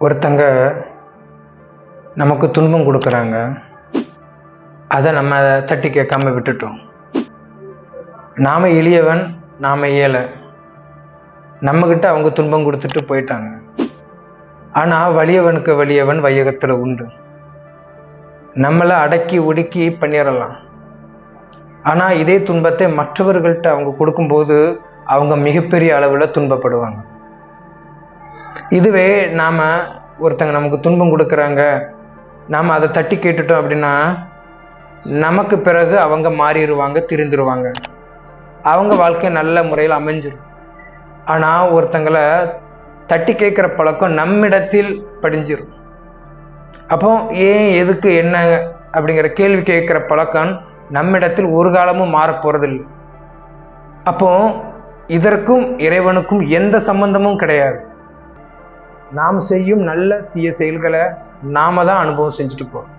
ஒருத்தங்க நமக்கு துன்பம் கொடுக்குறாங்க. அதை நம்ம தட்டி கேட்காம விட்டுட்டோம். நாம் எளியவன் நாம் ஏழை. நம்மக்கிட்ட அவங்க துன்பம் கொடுத்துட்டு போயிட்டாங்க. ஆனால் வலியவனுக்கு வலியவன் வையகத்தில் உண்டு. நம்மளை அடக்கி ஒடுக்கி பண்ணிடலாம் ஆனால் இதே துன்பத்தை மற்றவர்கள்ட்ட அவங்க கொடுக்கும்போது அவங்க மிகப்பெரிய அளவில் துன்பப்படுவாங்க. இதுவே நாம் ஒருத்தங்க நமக்கு துன்பம் கொடுக்குறாங்க. நாம் அதை தட்டி கேட்டுட்டோம் அப்படின்னா நமக்கு பிறகு அவங்க மாறிடுவாங்க திருந்துருவாங்க. அவங்க வாழ்க்கை நல்ல முறையில் அமைஞ்சிரும். ஆனால் ஒருத்தங்களை தட்டி கேட்குற பழக்கம் நம்மிடத்தில் படிஞ்சிரும். அப்போ ஏன் எதுக்கு என்ன அப்படிங்கிற கேள்வி கேட்குற பழக்கம் நம்மிடத்தில் ஒரு காலமும் மாறப்போகிறதில்லை அப்போ இதற்கும் இறைவனுக்கும் எந்த சம்பந்தமும் கிடையாது. நாம் செய்யும் நல்ல தீய செயல்களை நாம தான் அனுபவம் செஞ்சுட்டு போகிறோம்